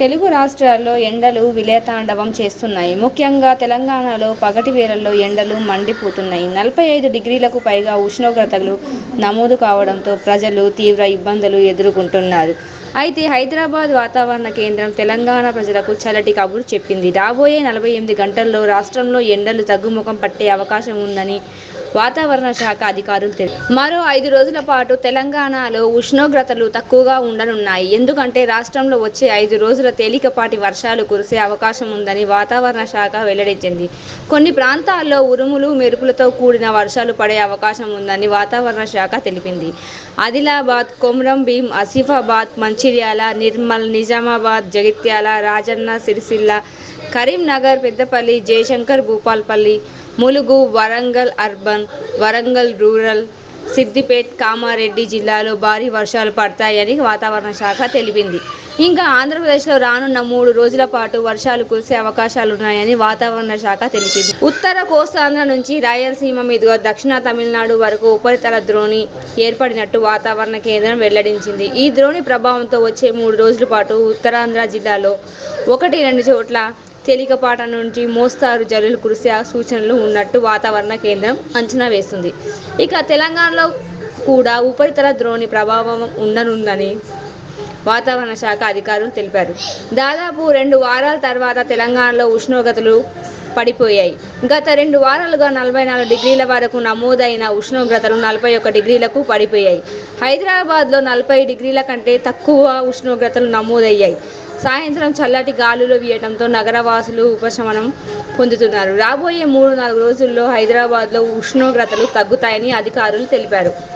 తెలుగు రాష్ట్రాల్లో ఎండలు విలేతాండవం చేస్తున్నాయి. ముఖ్యంగా తెలంగాణలో పగటి వేళల్లో ఎండలు మండిపోతున్నాయి. నలభై ఐదు డిగ్రీలకు పైగా ఉష్ణోగ్రతలు నమోదు కావడంతో ప్రజలు తీవ్ర ఇబ్బందులు ఎదుర్కొంటున్నారు. అయితే హైదరాబాద్ వాతావరణ కేంద్రం తెలంగాణ ప్రజలకు చల్లటి కబురు చెప్పింది. రాబోయే నలభై ఎనిమిది గంటల్లో రాష్ట్రంలో ఎండలు తగ్గుముఖం పట్టే అవకాశం ఉందని వాతావరణ శాఖ అధికారులు తెలిపారు. మరో ఐదు రోజుల పాటు తెలంగాణలో ఉష్ణోగ్రతలు తక్కువగా ఉండనున్నాయి. ఎందుకంటే రాష్ట్రంలో వచ్చే ఐదు రోజుల తేలికపాటి వర్షాలు కురిసే అవకాశం ఉందని వాతావరణ శాఖ వెల్లడించింది. కొన్ని ప్రాంతాల్లో ఉరుములు, మెరుపులతో కూడిన వర్షాలు పడే అవకాశం ఉందని వాతావరణ శాఖ తెలిపింది. ఆదిలాబాద్, కొమరం భీం ఆసిఫాబాద్, మంచి మంచిర్యాల, నిర్మల్, నిజామాబాద్, జగిత్యాల, రాజన్న సిరిసిల్ల, కరీంనగర్, పెద్దపల్లి, జయశంకర్ భూపాల్పల్లి, ములుగు, వరంగల్ అర్బన్, వరంగల్ రూరల్, సిద్దిపేట్ కామారెడ్డి జిల్లాలో భారీ వర్షాలు పడతాయని వాతావరణ శాఖ తెలిపింది. ఇంకా ఆంధ్రప్రదేశ్లో రానున్న మూడు రోజుల పాటు వర్షాలు కురిసే అవకాశాలున్నాయని వాతావరణ శాఖ తెలిపింది. ఉత్తర కోస్తాంధ్ర నుంచి రాయలసీమ మీదుగా దక్షిణ తమిళనాడు వరకు ఉపరితల ద్రోణి ఏర్పడినట్టు వాతావరణ కేంద్రం వెల్లడించింది. ఈ ద్రోణి ప్రభావంతో వచ్చే మూడు రోజుల పాటు ఉత్తరాంధ్ర జిల్లాలో ఒకటి రెండు చోట్ల తేలికపాట నుంచి మోస్తరు జల్లులు కురిసే సూచనలు ఉన్నట్టు వాతావరణ కేంద్రం అంచనా వేస్తుంది ఇక తెలంగాణలో కూడా ఉపరితల ద్రోణి ప్రభావం ఉండనుందని వాతావరణ శాఖ అధికారులు తెలిపారు. దాదాపు రెండు వారాల తర్వాత తెలంగాణలో ఉష్ణోగ్రతలు పడిపోయాయి. గత రెండు వారాలుగా నలభై నాలుగు డిగ్రీల వరకు నమోదైన ఉష్ణోగ్రతలు నలభై ఒక్క డిగ్రీలకు పడిపోయాయి. హైదరాబాద్లో నలభై డిగ్రీల కంటే తక్కువ ఉష్ణోగ్రతలు నమోదయ్యాయి. సాయంత్రం చల్లటి గాలులు వీయటంతో నగరవాసులు ఉపశమనం పొందుతున్నారు. రాబోయే మూడు నాలుగు రోజుల్లో హైదరాబాద్లో ఉష్ణోగ్రతలు తగ్గుతాయని అధికారులు తెలిపారు.